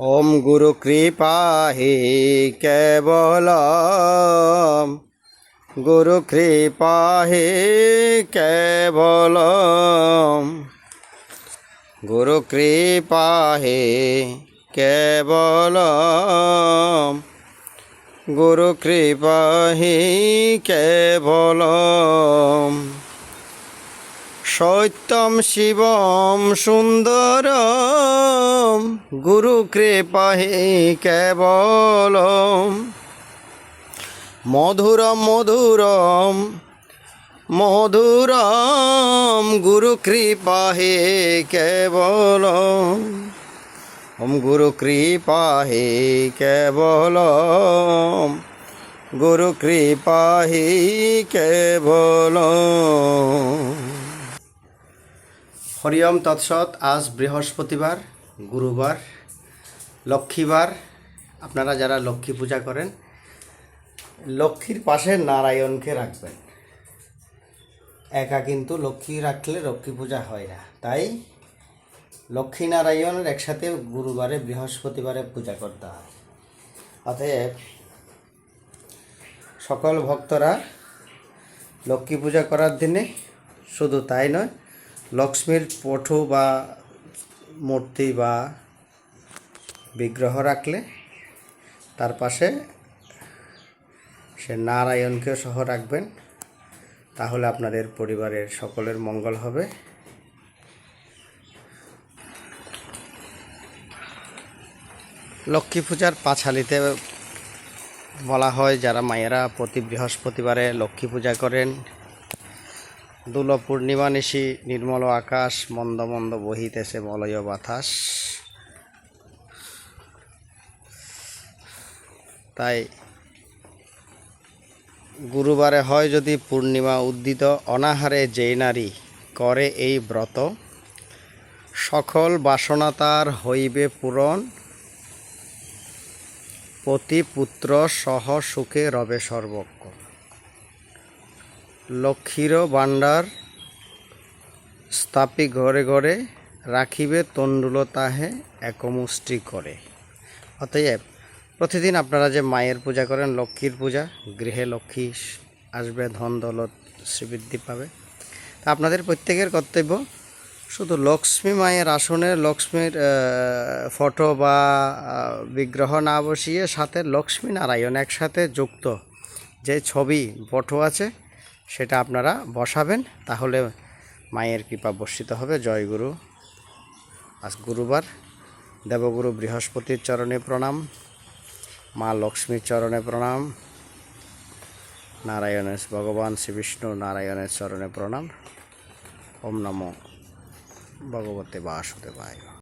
কেবল গুরু কৃপা হি কেবল গুরু কৃপা হি কেবল গুরু কৃপা হি কেবল সত্যম শিবম সুন্দরম, গুরু কৃপাহি কেবলম। মধুরম মধুরম মধুরম, গুরু কৃপাহি কেবলম। ওম গুরু কৃপাহি কেবলম, গুরু কৃপাহি কেবলম। হরিয়ম তৎসৎ, আজ বৃহস্পতিবার, গুরুবার, লক্ষ্মীবার। আপনারা যারা লক্ষ্মী পূজা করেন, লক্ষ্মীর পাশে নারায়ণকে রাখবেন। একা কিন্তু লক্ষ্মী রাখলে লক্ষ্মী পূজা হয় না। তাই লক্ষ্মী নারায়ণের একসাথে গুরুবারে, বৃহস্পতিবারে পূজা করতে হয়। অতএব সকল ভক্তরা লক্ষ্মী পূজা করার দিনে শুধু তাই নয় লক্ষ্মীর পটু বা মূর্তি বা বিগ্রহ রাখলে তার পাশে সে নারায়ণকেও সহ রাখবেন। তাহলে আপনাদের পরিবারের সকলের মঙ্গল হবে। লক্ষ্মী পূজার পাঁচালিতে বলা হয়, যারা মায়েরা প্রতি বৃহস্পতিবারে লক্ষ্মী পূজা করেন দুল পূর্ণিমা নিশি, নির্মল আকাশ, মন্দ মন্দ বহিতেছে মলয় বাতাস। তাই গুরুবারে হয় যদি পূর্ণিমা উদ্দিত, অনাহারে যেই নারী করে এই ব্রত, সকল বাসনা তার হইবে পূরণ। পতি পুত্র সহ সুখে রবে সর্বক্ষণ লক্ষ্মীর ভাণ্ডার স্থাপি ঘরে ঘরে রাখিবে তণ্ডুল তাহে একমুষ্টি করে। অতএব প্রতিদিন আপনারা যে মায়ের পূজা করেন, লক্ষ্মীর পূজা, গৃহে লক্ষ্মী আসবে, ধন দৌলত শ্রীবৃদ্ধি পাবে। তা আপনাদের প্রত্যেকের কর্তব্য শুধু লক্ষ্মী মায়ের আসনে লক্ষ্মীর ফটো বা বিগ্রহ না বসিয়ে সাথে লক্ষ্মী নারায়ণ একসাথে যুক্ত যে ছবি, ফটো আছে সেটা আপনারা বসাবেন, তাহলে মায়ের কৃপা বর্ষিত হবে। জয় গুরু। আজ গুরুবার। দেবগুরু বৃহস্পতির চরণে প্রণাম। মা লক্ষ্মীর চরণে প্রণাম। নারায়ণের ভগবান শ্রীবিষ্ণু নারায়ণের চরণে প্রণাম। ওম নমো। ভগবতে বাসুদেবায়।